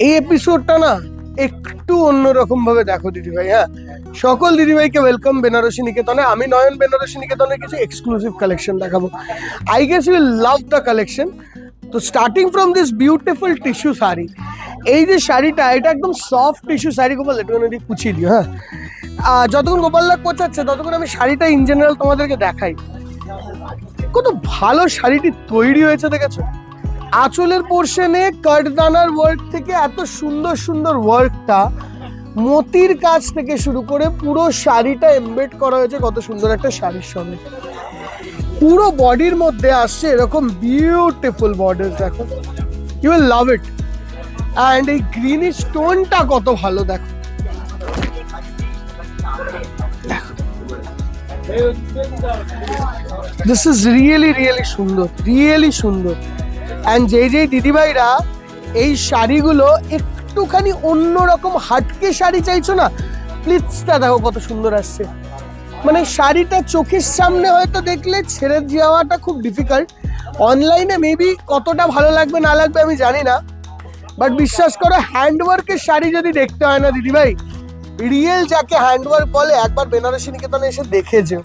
এই এপিসোডটা না একটু অন্যরকম ভাবে দেখো, দিদিভাই হ্যাঁ? সকল দিদিভাইকে ওয়েলকাম বেনারসি নিকেতনে, আমি নয়ন বেনারসি নিকেতনের কিছু এক্সক্লুসিভ কালেকশন দেখাবো। I guess you love the collection তো starting from this beautiful tissue sari এই যে শাড়িটা এটা একদম সফট টিস্যু শাড়ি গোপাল একটুখানি এদিকে কুচিয়ে দিও হ্যাঁ? যতক্ষণ গোপাল লাগ কোচাচ্ছে ততক্ষণ আমি শাড়িটা ইন জেনারেল তোমাদেরকে দেখাই। কত ভালো শাড়িটি তৈরি হয়েছে, দেখেছ? আঁচলের পোর্শনে কাঠদানার ওয়ার্ক থেকে এত সুন্দর সুন্দর ওয়ার্কটা মতির কাজ থেকে শুরু করে পুরো শাড়িটা এমবেড করা হয়েছে, কত সুন্দর একটা শাড়ির সঙ্গে। পুরো বডির মধ্যে আসছে এরকম বিউটিফুল বর্ডার দেখো। You will love it and এই গ্রিনি স্টোনটা কত ভালো, দেখো। দিস ইজ রিয়েলি রিয়েলি সুন্দর রিয়েলি সুন্দর। অ্যান্ড যেই যেই দিদিভাইরা এই শাড়িগুলো একটুখানি অন্যরকম হাটকে শাড়ি চাইছো না? প্লিজটা দেখো কত সুন্দর আসছে। মানে শাড়িটা চোখের সামনে হয়তো দেখলে ছেড়ে যাওয়াটা খুব ডিফিকাল্ট অনলাইনে মেবি কতটা ভালো লাগবে, না লাগবে আমি জানি না। বাট বিশ্বাস করো হ্যান্ডওয়ার্কের শাড়ি যদি দেখতে হয় না দিদিভাই রিয়েল যাকে হ্যান্ডওয়ার্ক বলে, একবার বেনারসি নিকেতনে এসে দেখে যেও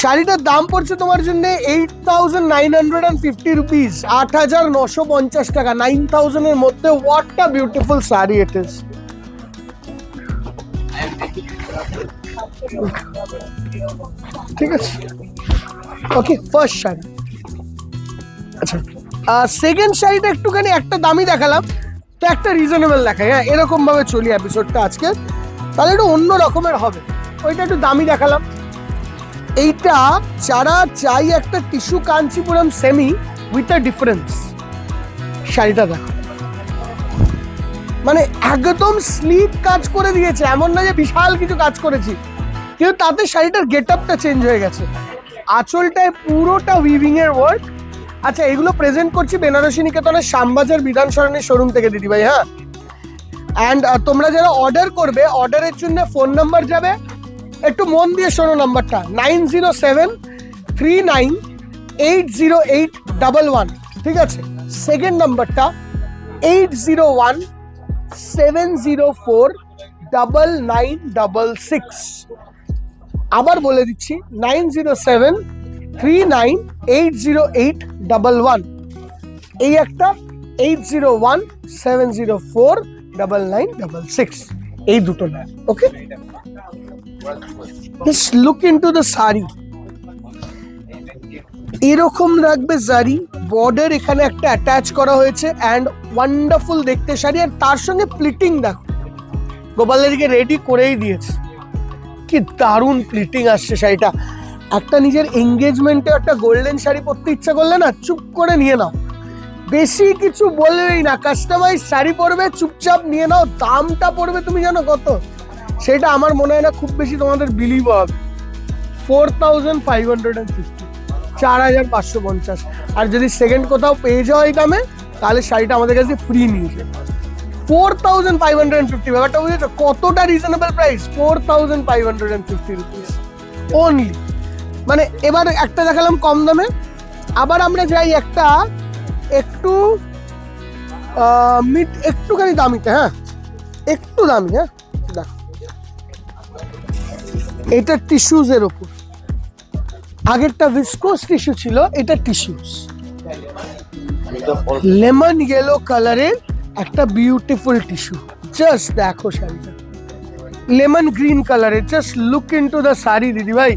শাড়িটার দাম পড়ছে তোমার জন্য eight thousand nine hundred and fifty rupees আট হাজার নশো পঞ্চাশ টাকা নাইন থাউজেন্ডের মধ্যে what a beautiful sari it is ঠিক আছে? Okay first sari. আচ্ছা সেকেন্ড শাড়িটা একটুখানি একটা দামি দেখালাম, তো একটা রিজনেবল দেখাই হ্যাঁ এরকম ভাবে চলি এপিসোডটা আজকে। তাহলে একটু অন্য রকমের হবে। ওইটা একটু দামি দেখালাম। এইটা যারা চাই একটা tissue Kanchipuram semi with a difference শাড়িটা দেখো। মানে একদম স্লিপ কাজ করে দিয়েছে, এমন না যে বিশাল কিছু কাজ করেছি। কিন্তু তাতে শাড়িটার গেট আপটা চেঞ্জ হয়ে গেছে। আঁচলটায় পুরোটা উইভিং এর ওয়ার্ক আচ্ছা এগুলো প্রেজেন্ট করছি বেনারসি নিকেতনের শ্যামবাজার বিধান সরণির শোরুম থেকে, দিদিভাই হ্যাঁ? অ্যান্ড তোমরা যারা অর্ডার করবে অর্ডারের জন্য ফোন নাম্বার যাবে একটু মন দিয়ে শোনো নাম্বারটা। Nine zero seven three nine eight zero eight double one. ঠিক আছে? সেকেন্ড নাম্বারটা eight zero one seven zero four double nine double six. আবার বলে দিচ্ছি, nine zero seven three nine eight zero eight double one. এই একটা eight zero one seven zero four double nine double six. এই দুটো নেয়, okay? Just look into the sari এরকম রাখবে শাড়ি বর্ডার এখানে একটা অ্যাটাচ করা হয়েছে অ্যান্ড ওয়ান্ডারফুল দেখতে শাড়ি আর তার সঙ্গে প্লিটিং দেখো। গোপালেরকে রেডি করেই দিয়েছে। কি দারুণ প্লিটিং আসছে শাড়িটা। একটা নিজের এঙ্গেজমেন্টে একটা গোল্ডেন শাড়ি পরতে ইচ্ছা করলে না, চুপ করে নিয়ে নাও। বেশি কিছু বলবেই না কাস্টমাইজ শাড়ি পরবে, চুপচাপ নিয়ে নাও, দামটা পড়বে, তুমি জানো কত? সেটা আমার মনে হয় না খুব বেশি তোমাদের বিলিভ হবে। Four thousand five hundred and fifty চার হাজার পাঁচশো পঞ্চাশ। আর যদি সেকেন্ড কোথাও পেয়ে যাও এই দামে, তাহলে শাড়িটা আমাদের কাছে ফ্রি নিয়ে যাবে four thousand five hundred and fifty ব্যাপারটা বুঝেছ? কতটা reasonable price four thousand five hundred and fifty rupees only মানে এবার একটা দেখালাম কম দামে। আবার আমরা যাই একটা একটু মিট একটুখানি দামিতে হ্যাঁ? একটু দামি হ্যাঁ? এটা টিস্যুজ এর ওপর আগেরটা ভিসকোস টিস্যু ছিল, এটা টিস্যুস লেমন ইয়েলো কালারের একটা বিউটিফুল টিস্যু জাস্ট দেখো শাড়িটা। লেমন গ্রিন কালারের just look into the sari, দিদি ভাই।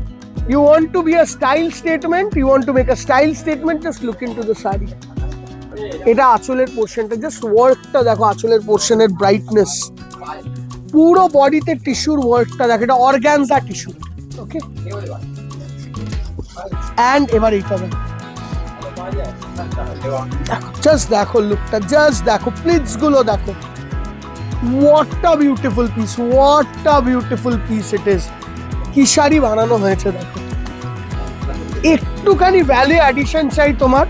You want to be a style statement you want to make a style statement just look into the sari. এটা আঁচলের পোর্শনটা জাস্ট ওয়ার্কটা দেখো, আঁচলের পোর্শনের ব্রাইটনেস পুরো বডিতে টিস্যুর ওয়ার্কটা দেখো, এটা অর্গ্যানজা টিস্যু ওকে অ্যান্ড এবার এইটা দেখো। জাস্ট দেখো লুকটা জাস্ট দেখো প্লিজগুলো দেখো। What a beautiful piece what a beautiful piece it is কি শাড়ি বানানো হয়েছে দেখো। একটুখানি ভ্যালু অ্যাডিশন চাই তোমার।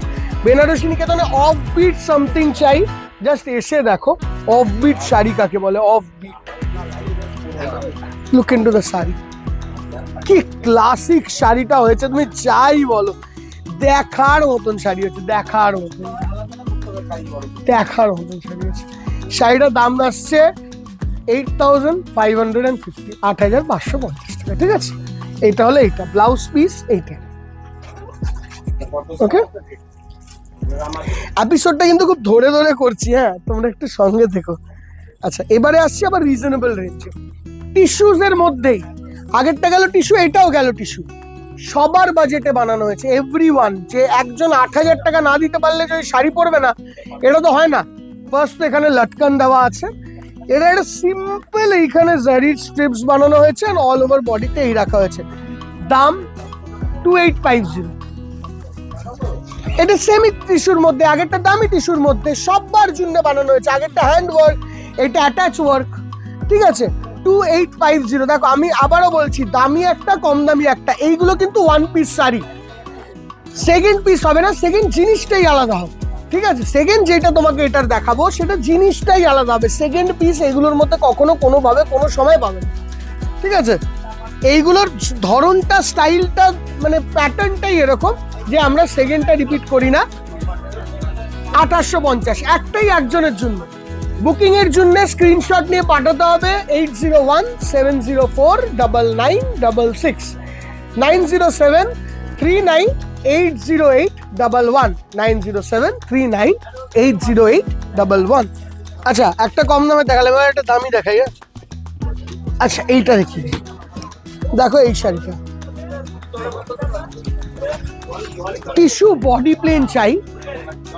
বেনারসি নিকেতনে অফ বিট সামথিং চাই। জাস্ট এসে দেখো অফ বিট শাড়ি কাকে বলে off beat look into the sari. কি ক্লাসিক শাড়িটা হয়েছে, তুমি যাই বলো। দেখার মতন শাড়ি হচ্ছে দেখার মতন। দেখার মতন শাড়ি আছে শাড়িটার দাম আসছে eight thousand five hundred and fifty আট হাজার পাঁচশো পঞ্চাশ টাকা, ঠিক আছে? এইটা হলো এইটা ব্লাউজ পিস এইটা। ওকে এপিসোডটা কিন্তু খুব ধরে ধরে করছি হ্যাঁ? তোমরা একটু সঙ্গে থেকো। আচ্ছা এবারে আসছি আবার রিজনেবল রেঞ্জে টিস্যুজ এর মধ্যেই। আগেরটা গেল টিস্যু এটাও গেল টিস্যু সবার বাজেটে বানানো হয়েছে এভরি ওয়ান যে একজন আট হাজার টাকা না দিতে পারলে যে শাড়ি পরবে না, এটা তো হয় না। ফার্স্ট এখানে লটকান দেওয়া আছে। এটা একটা সিম্পল এইখানে জারির স্ট্রিপস বানানো হয়েছে আর অল ওভার বডিতে এই রাখা হয়েছে। দাম টু এইট ফাইভ জিরো এটা সেমি টিস্যুর মধ্যে, আগেরটা দামি টিস্যুর মধ্যে সবার জন্য বানানো হয়েছে। আগেরটা হ্যান্ড ওয়ার্ক এটা অ্যাটাচ ওয়ার্ক ঠিক আছে? টু এইট ফাইভ জিরো দেখো, আমি আবারও বলছি, দামি একটা, কম দামি একটা, এইগুলো কিন্তু one piece sari. Second piece হবে না সেকেন্ড জিনিসটাই আলাদা হবে, ঠিক আছে? সেকেন্ড যেটা তোমাকে এটার দেখাবো, সেটা জিনিসটাই আলাদা হবে। সেকেন্ড পিস এগুলোর মধ্যে কখনো কোনোভাবে, কোনো সময় পাবে ঠিক আছে? এইগুলোর ধরনটা, স্টাইলটা মানে প্যাটার্নটাই এরকম যে আমরা সেকেন্ডটা রিপিট করি না। আঠাশশো পঞ্চাশ, একটাই একজনের জন্য। বুকিং এর জন্য স্ক্রিনশট নিয়ে পাঠাতে হবে eight zero one seven zero four double nine double six nine zero seven three nine eight zero eight double one nine zero seven three nine eight zero eight double one. আচ্ছা একটা কম দামে দেখালাম, এবার একটা দামি দেখাই হ্যাঁ? আচ্ছা এইটা দেখি। দেখো এই শাড়িটা। টিস্যু বডি প্লেন চাই।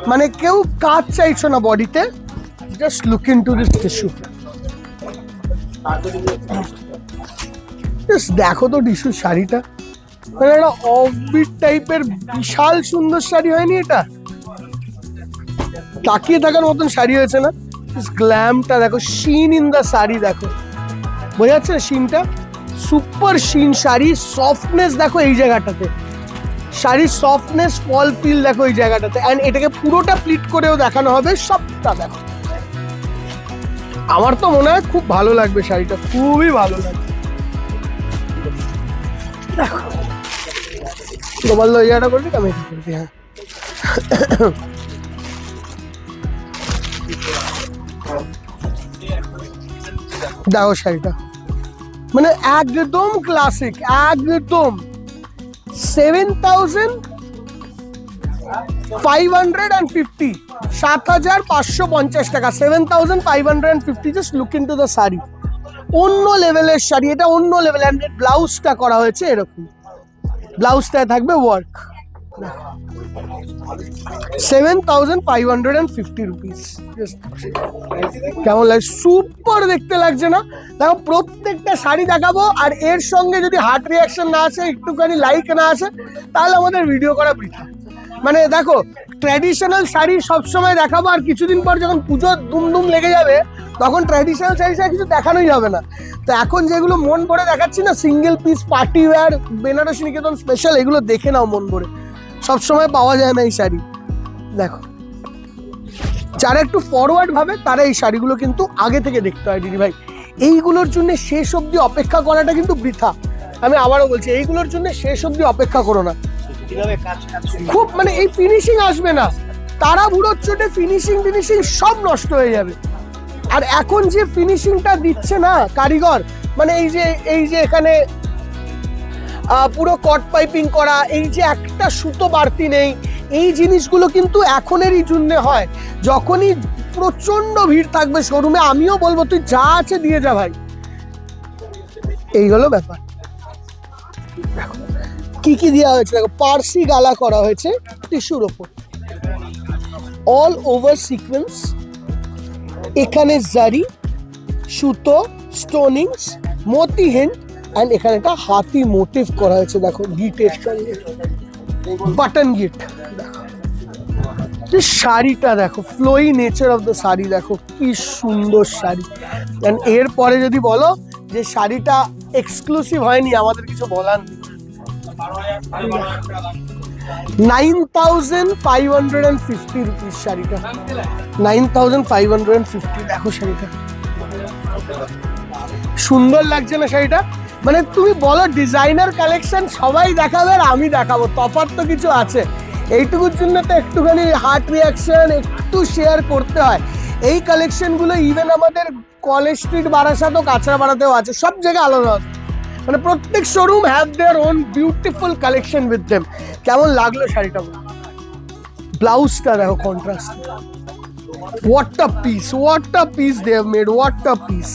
মানে কেউ কাজ চাইছো না বডিতে? Look into this tissue just দেখো তো টিস্যু শাড়িটা। মানে একটা অফবিট টাইপের বিশাল সুন্দর শাড়ি হয়নি এটা? তাকিয়ে থাকার মতন শাড়ি হয়েছে না? গ্ল্যামটা দেখো শিন ইন দ্য শাড়ি দেখো। বোঝা যাচ্ছে না শিনটা সুপার শিন শাড়ি সফটনেস দেখো এই জায়গাটাতে। শাড়ির সফটনেস ফল ফিল দেখো এই জায়গাটাতে। অ্যান্ড এটাকে পুরোটা প্লিট করেও দেখানো হবে সবটা দেখো। আমার তো মনে হয় খুব ভালো লাগবে শাড়িটা, খুবই ভালো লাগবে। গোপাল ওই করবি আমি করবি হ্যাঁ। দেখো শাড়িটা। মানে একদম ক্লাসিক একদম। Seven thousand five hundred and fifty সাত হাজার পাঁচশো পঞ্চাশ টাকা seven thousand five hundred and fifty just look into the sari অন্য লেভেলের শাড়ি এটা অন্য লেভেল অ্যান্ড ব্লাউজটা করা হয়েছে এরকম। ব্লাউজটায় থাকবে work seven thousand five hundred and fifty rupees কেমন লাগে? সুপার দেখতে লাগছে না? দেখো, প্রত্যেকটা শাড়ি দেখাবো, আর এর সঙ্গে যদি হার্ট রিয়াকশন না আসে, একটুখানি লাইক না আসে, তাহলে আমাদের ভিডিও করা বৃথা। মানে দেখো ট্র্যাডিশনাল শাড়ি সবসময় দেখাবো, আর কিছুদিন পর যখন পুজো দুমদুম লেগে যাবে, তখন ট্র্যাডিশনাল শাড়ি ছাড়া কিছু দেখানোই হবে না। তো এখন যেগুলো মন ভরে দেখাচ্ছি না single piece party wear Benarasi Niketan special এগুলো দেখে নাও মন ভরে। সবসময় পাওয়া যায় না এই শাড়ি। দেখো। যারা একটু ফরওয়ার্ড ভাবে, তারা এই শাড়িগুলো কিন্তু আগে থেকে দেখতে হয়, দিদি ভাই। এইগুলোর জন্য শেষ অবধি অপেক্ষা করাটা কিন্তু বৃথা। আমি আবারও বলছি, এইগুলোর জন্য শেষ অবধি অপেক্ষা করো না। খুব মানে এই ফিনিশিং আসবে না। তারা বুড়োর চোটে ফিনিশিং ফিনিশিং সব নষ্ট হয়ে যাবে। আর এখন যে ফিনিশিংটা দিচ্ছে না কারিগর মানে এই যে এই যে এখানে পুরো কট পাইপিং করা এই যে একটা সুতো বাড়তি নেই এই জিনিসগুলো কিন্তু এখনেরই জন্যে হয়। যখনই প্রচণ্ড ভিড় থাকবে শোরুমে আমিও বলব তুই যা আছে দিয়ে যা ভাই। এই হলো ব্যাপার। দেখো, কি কি দেওয়া হয়েছে? দেখো, পার্সি গালা করা হয়েছে টিস্যুর ওপর। অল ওভার সিকোয়েন্স এখানে জারি, সুতো স্টোনিংস মতি হেন্ড অ্যান্ড এখানে একটা হাতি মোটিভ করা হয়েছে, দেখো গিটের সঙ্গে। বাটন গিট শাড়িটা দেখো flowy nature of the sari, দেখো, কি সুন্দর শাড়ি। অ্যান্ড এরপরে যদি বলো যে শাড়িটা এক্সক্লুসিভ হয়নি, আমাদের কিছু বলার নেই। সুন্দর লাগছে না শাড়িটা? মানে তুমি বলো, ডিজাইনার কালেকশন সবাই দেখাবে আর আমি দেখাবো, তফাৎ তো কিছু আছে। এইটুকুর জন্য তো একটুখানি হার্ট রিয়াকশন একটু শেয়ার করতে হয়। এই কালেকশনগুলো ইভেন আমাদের কলেজ স্ট্রিট বারাসাত ও কাঁচরাপাড়াতেও আছে, সব জায়গায় আলাদা মানে প্রত্যেক showroom have their own beautiful collection with them কেমন লাগল শাড়িটা ব্লাউজটা দেখো contrast what a piece what a piece they have made what a piece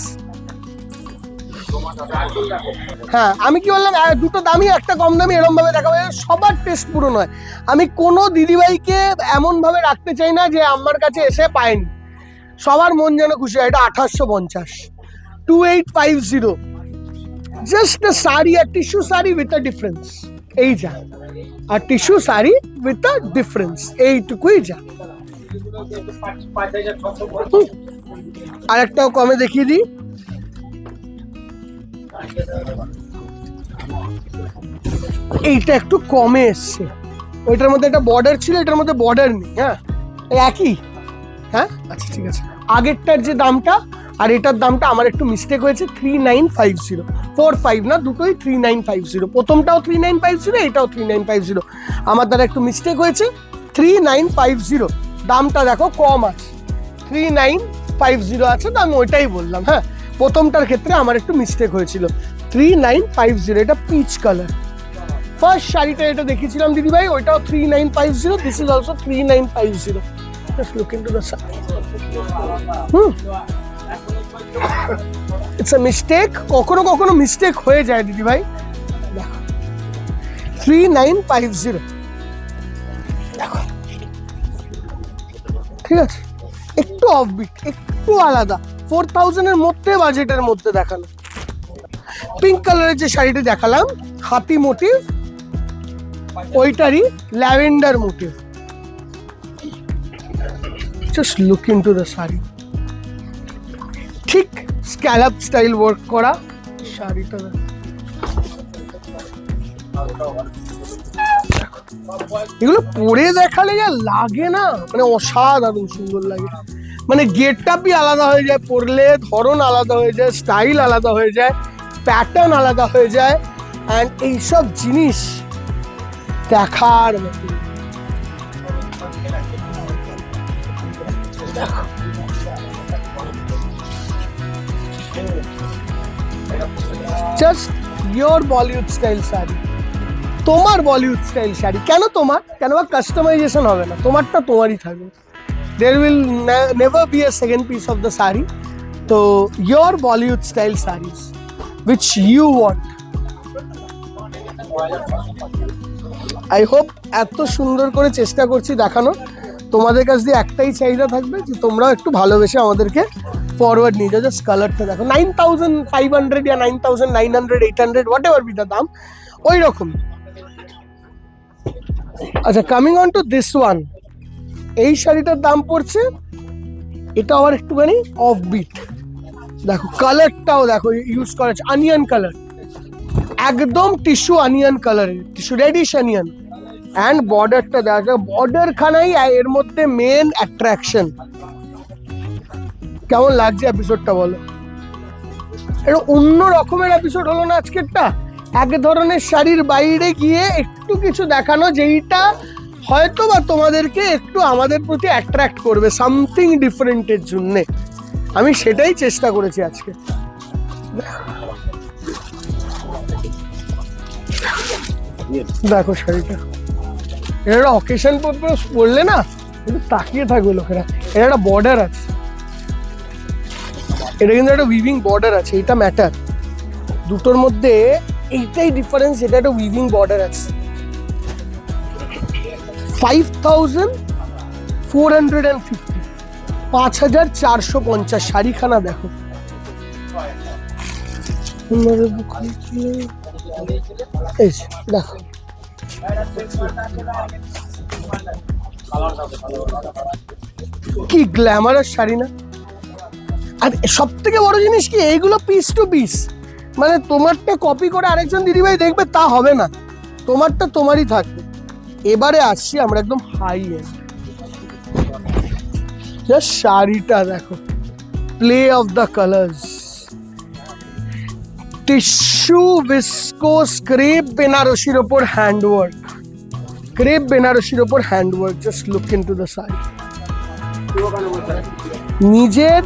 হ্যাঁ আমি কি বললাম দুটো দামি একটা কম দামি এরকম ভাবে দেখাবো, এ সবার টেস্ট পুরো নয়। আমি কোনো দিদিভাইকে এমন ভাবে রাখতে চাই না যে আমার কাছে এসে পায়নি। সবার মন যেন খুশি হয়, এটা আঠাশশো পঞ্চাশ। Two eight five zero just a sari R tissue sari with a difference এই যা আর tissue sari with a difference এইটুকুই যা আর একটাও কমে দেখিয়ে দিই। এইটা একটু কমে এসছে। ওইটার মধ্যে একটা বর্ডার ছিল এটার মধ্যে বর্ডার নেই হ্যাঁ? একই। হ্যাঁ? আচ্ছা ঠিক আছে। আগেরটার যে দামটা আর এটার দামটা আমার একটু মিস্টেক হয়েছে three nine five zero four five না, দুটোই থ্রি নাইন ফাইভ জিরো প্রথমটাও থ্রি নাইন ফাইভ জিরো এটাও থ্রি নাইন ফাইভ জিরো আমার দ্বারা একটু মিস্টেক হয়েছে থ্রি নাইন ফাইভ জিরো দামটা দেখো কম আছে। থ্রি নাইন ফাইভ জিরো আছে, তো আমি ওইটাই বললাম হ্যাঁ। প্রথমটার ক্ষেত্রে আমার একটু মিস্টেক হয়েছিল। থ্রি নাইন ফাইভ জিরো এটা পিচ কালার ফার্স্ট শাড়িটা এটা দেখিয়েছিলাম দিদিভাই, ওইটাও three nine five zero this is also three nine five zero look the hmm. It's a mistake কখনো কখনো মিস্টেক হয়ে যায়, দিদি ভাই। থ্রি নাইন ফাইভ জিরো ঠিক আছে? একটু অফবিট একটু আলাদা। ফোর থাউজেন্ডের মধ্যে বাজেটের মধ্যে দেখাল পিঙ্ক কালারের যে শাড়িটি দেখালাম, হাতি motif ওইটারই lavender motif just look into the sari. Scallop style work করা। শাড়িটা এগুলো পরে দেখালে যা লাগে না মানে অসাধারণ সুন্দর লাগে। মানে গেটআপই আলাদা হয়ে যায় পরলে ধরন আলাদা হয়ে যায় স্টাইল আলাদা হয়ে যায় প্যাটার্ন আলাদা হয়ে যায় অ্যান্ড এইসব জিনিস দেখার মতো। Just your Bollywood style sari. তোমার বলিউড স্টাইল শাড়ি। কেন তোমার? কেন বা কাস্টমাইজেশন হবে না? তোমারটা তোমারই থাকবে। There will never be a second piece of the sari. তো your Bollywood style saris which you want I hope এত সুন্দর করে চেষ্টা করছি দেখানো তোমাদের কাছ দিয়ে একটাই চাহিদা থাকবে যে তোমরাও একটু ভালোবেসে আমাদেরকে ফরওয়ার্ড নিয়ে যাও জাস্ট কালারটা দেখো। Nine thousand five hundred yeah nine thousand nine hundred eight hundred whatever be the দাম ওই রকম আচ্ছা coming on to this one এই শাড়িটার দাম পড়ছে, এটা আবার একটুখানি অফ বিট দেখো কালারটাও দেখো ইউজ করা আছে অনিয়ন কালার একদম টিস্যু অনিয়ন কালারের টিস্যু রেডিশ অনিয়ন অ্যান্ড বর্ডারটা দেখা যায় বর্ডার খানাই এর মধ্যে মেন অ্যাট্রাকশন কেমন লাগছে এপিসোডটা বলো? এটা অন্য রকমের এপিসোড হলো না আজকেরটা? এক ধরনের শাড়ির বাইরে গিয়ে একটু কিছু দেখানো, যেইটা হয়তো বা তোমাদেরকে একটু আমাদের প্রতি অ্যাট্রাক্ট করবে সামথিং ডিফারেন্টের জন্যে। আমি সেটাই চেষ্টা করেছি আজকে। দেখো শাড়িটা। এটা একটা অকেশন পড়লে না একটু তাকিয়ে থাকবে লোকেরা। এটা একটা বর্ডার আছে। এটা কিন্তু একটা উইভিং বর্ডার আছে, এটা ম্যাটার দুটোর মধ্যে এইটাই ডিফারেন্স এটা একটা উইভিং বর্ডার আছে। Five thousand four hundred and fifty পাঁচ হাজার চারশো পঞ্চাশ, শাড়িখানা দেখো। দেখো। কি গ্ল্যামারাস শাড়ি না? আর সব থেকে বড় জিনিস কি, এইগুলো পিস টু পিস মানে তোমারটা কপি করে আরেকজন দিদিভাই দেখবে, তা হবে না। তোমারটা তোমারই থাকবে। এবারে আসছি আমরা একদম হাই শাড়িটা দেখো। Play of the colours tissue viscose crepe বেনারসির ওপর হ্যান্ডওয়ার্ক ক্রেপ বেনারসির ওপর handwork just look into the sari নিজের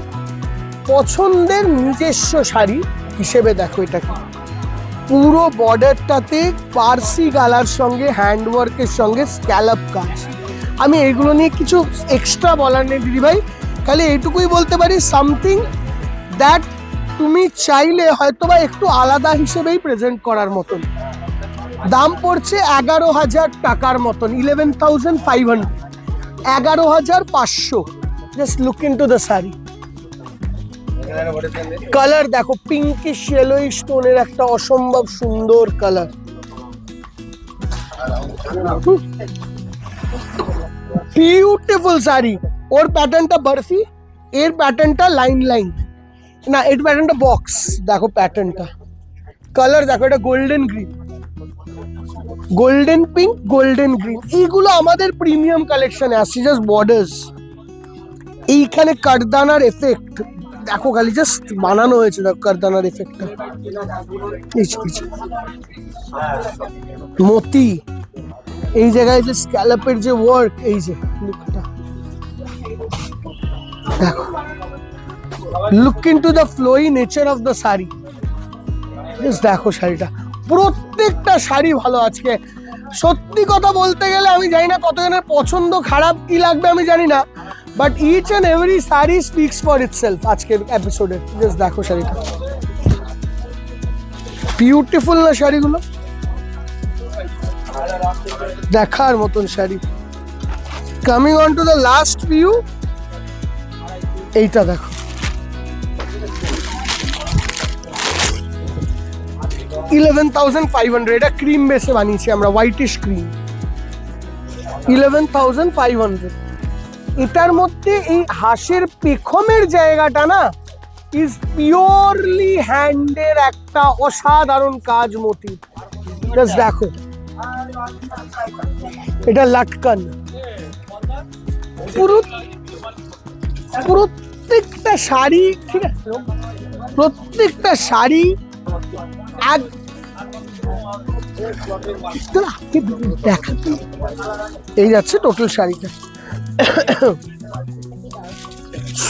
পছন্দের নিজস্ব শাড়ি হিসেবে দেখো এটাকে পুরো বর্ডারটাতে পার্সি গালার সঙ্গে, হ্যান্ডওয়ার্কের সঙ্গে স্ক্যালাপ কাজ। আমি এগুলো নিয়ে কিছু এক্সট্রা বলার নেই দিদিভাই। খালি এইটুকুই বলতে পারি সামথিং দ্যাট তুমি চাইলে হয়তোবা একটু আলাদা হিসেবেই প্রেজেন্ট করার মতন। দাম পড়ছে এগারো হাজার টাকার মতন ইলেভেন থাউজেন্ড ফাইভ হান্ড্রেড এগারো হাজার পাঁচশো। Just look into the sari. Colour দেখো পিঙ্কিশ ইয়েলোই স্টোনের একটা অসম্ভব সুন্দর কালার বিউটিফুল শাড়ি। ওর প্যাটার্নটা বরফি, এর প্যাটার্নটা লাইন লাইন না, এর প্যাটার্নটা বক্স দেখো প্যাটার্নটা কালার দেখো, এটা golden green golden pink golden green এইগুলো আমাদের প্রিমিয়াম কালেকশনে আসছে জাস্ট বর্ডার্স এইখানে কারদানার এফেক্ট দেখো খালি জাস্ট বানানো হয়েছে কারদানার এফেক্টটা মতি, এই জায়গায় যে স্ক্যালাপের যে ওয়ার্ক এই যে, লুকটা। দেখো। Look into the flowy nature of the sari just দেখো শাড়িটা। প্রত্যেকটা শাড়ি ভালো আজকে। সত্যি কথা বলতে গেলে আমি জানি না কতজনের পছন্দ খারাপ, কি লাগবে আমি জানি না। But each and every sari speaks for itself আজকের এপিসোডে জাস্ট দেখো শাড়িটা বিউটিফুল না শাড়িগুলো দেখার মতন sari coming on to the last view এইটা দেখো ইলেভেন থাউজেন্ড ফাইভ হান্ড্রেড এটা ক্রিম বেসে বানিয়েছি আমরা whitish cream eleven thousand five hundred এটার মধ্যে এই হাঁসের পেখমের জায়গাটা না ইজ পিওরলি হ্যান্ডের একটা অসাধারণ কাজ মোটিভ জাস্ট দেখো। এটা লাটকান। পুরো প্রত্যেকটা শাড়ি ঠিক আছে? প্রত্যেকটা শাড়ি এক দেখাতে এই যাচ্ছে টোটাল শাড়িটা।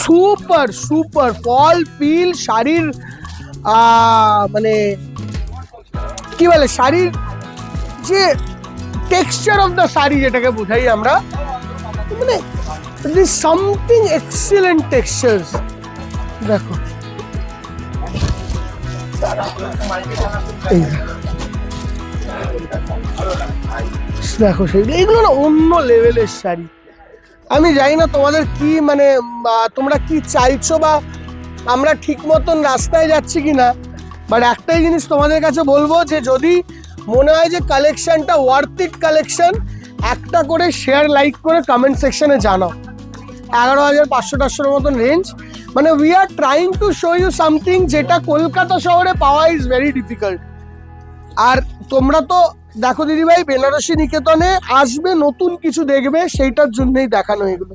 সুপার সুপার, ফল, পিল, শাড়ির মানে কি বলে, শাড়ির যে টেক্সচার অফ দ্য শাড়ি যেটাকে বোঝাই আমরা মানে সামথিং এক্সিলেন্ট টেক্সচার দেখো। দেখো সেগুলো এগুলো না অন্য লেভেলের শাড়ি। আমি জানি না তোমাদের কি মানে তোমরা কি চাইছো বা আমরা ঠিক মতন রাস্তায় যাচ্ছি কি না বাট একটাই জিনিস তোমাদের কাছে বলব যে, যদি মনে হয় যে কালেকশনটা ওয়ার্থ ইট কালেকশন একটা করে শেয়ার লাইক করে কমেন্ট সেকশনে জানাও। এগারো হাজার পাঁচশো টাশোর মতন রেঞ্জ মানে we are trying to show you something যেটা কলকাতা শহরে পাওয়া ইজ ভেরি ডিফিকাল্ট আর তোমরা তো দেখো দিদিভাই, বেনারসি নিকেতনে আসবে, নতুন কিছু দেখবে, সেইটার জন্যই দেখানো এগুলো।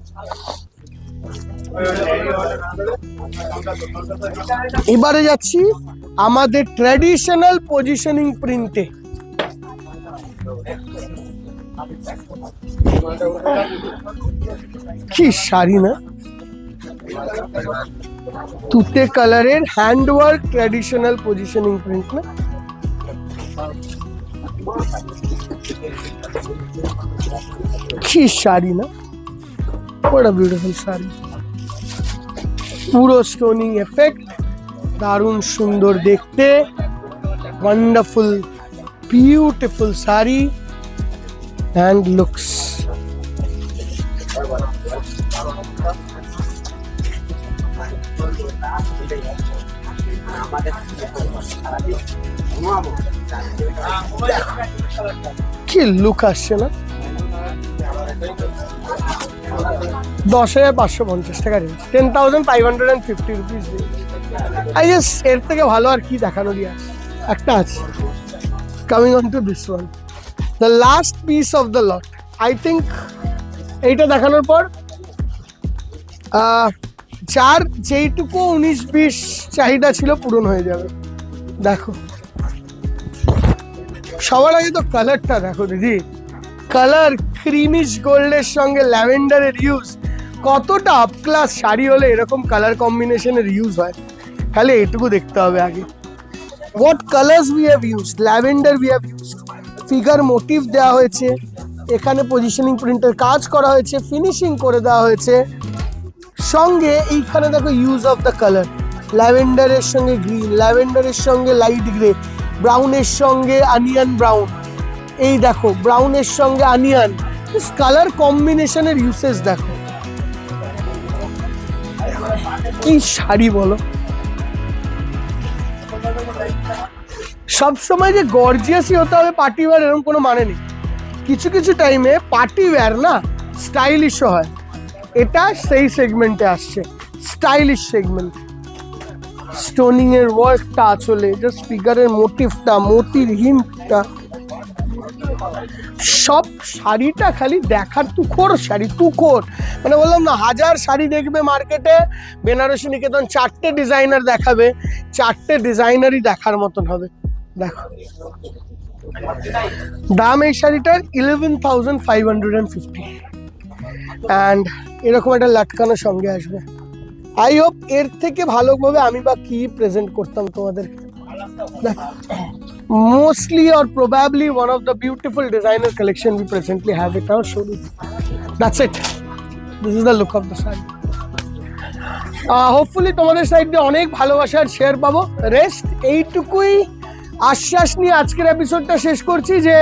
এবারে যাচ্ছি আমাদের ট্র্যাডিশনাল পজিশনিং প্রিন্টে কি শাড়ি না? তুতে কালারের হ্যান্ডওয়ার্ক ট্র্যাডিশনাল পজিশনিং প্রিন্ট না? কি শাড়ি না বড় বিউটিফুল শাড়ি পুরো স্টোনিং এফেক্ট দারুণ সুন্দর দেখতে wonderful beautiful sari and looks কি লুক আসছে না? দশ হাজার পাঁচশো পঞ্চাশ টাকা range ten thousand five hundred and fifty rupees I guess এর থেকে ভালো আর কি দেখানোরই আছে। একটা আছে। Coming on to this one the last piece of the lot I think এইটা দেখানোর পর যার যেইটুকু উনিশ বিশ চাহিদা ছিল পূরণ হয়ে যাবে। দেখো। সবার আগে তো কালারটা দেখো দিদি। কালার ক্রিমিশ গোল্ডের সঙ্গে ল্যাভেন্ডারের ইউজ কতটা আপ ক্লাস শাড়ি হলে এরকম কালার কম্বিনেশনের ইউজ হয়। খালি এটুকু দেখতে হবে আগে। What colours we have use lavender we have use figure motif দেওয়া হয়েছে। এখানে পজিশনিং প্রিন্টের কাজ করা হয়েছে। ফিনিশিং করে দেওয়া হয়েছে। সঙ্গে এইখানে দেখো ইউজ অফ দ্য কালার ল্যাভেন্ডারের সঙ্গে গ্রিন ল্যাভেন্ডারের সঙ্গে লাইট গ্রে ব্রাউনের সঙ্গে আনিয়ান ব্রাউন এই দেখো ব্রাউনের সঙ্গে আনিয়ান কালার কম্বিনেশনের ইউসেজ দেখো। কি শাড়ি বলো? সবসময় যে গর্জিয়াসই হতে হবে পার্টি ওয়্যার এরকম কোনো মানে নেই। কিছু কিছু টাইমে পার্টি ওয়্যার না স্টাইলিশও হয়। এটা সেই সেগমেন্টে আসছে স্টাইলিশ সেগমেন্ট স্টোনিং এর ওয়ার্কটা আসলে জাস্ট ফিগারের মোটিভটা মোটির হিমটা সব শাড়িটা খালি দেখার তুখোর শাড়ি, তুখোর। মানে বললাম না, হাজার শাড়ি দেখবে মার্কেটে বেনারসি, নিকেতন, চারটে ডিজাইনার দেখাবে, চারটে ডিজাইনারই দেখার মতন হবে। দেখো। দাম এই শাড়িটার eleven thousand five hundred and fifty and এরকম একটা লাটকানো সঙ্গে আসবে আই হোপ এর থেকে ভালোভাবে আমি বা কি প্রেজেন্ট করতাম তোমাদেরকে mostly or probably one of the beautiful designer collection we presently have at our showroom. That's it. This is the look of the saree. Hopefully তোমাদের সাইড দিয়ে অনেক ভালোবাসার শেয়ার পাবো রেস্ট এইটুকুই আশ্বাস নিয়ে আজকের এপিসোডটা শেষ করছি যে,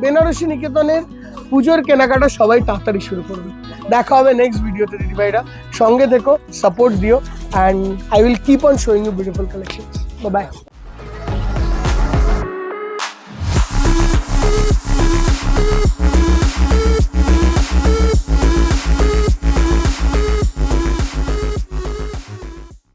বেনারসি নিকেতনের পুজোর কেনাকাটা সবাই তাড়াতাড়ি শুরু করবে। দেখা হবে নেক্সট ভিডিওতে দিদিভাইরা সঙ্গে থেকো সাপোর্ট দিও and I will keep on showing you beautiful collection bye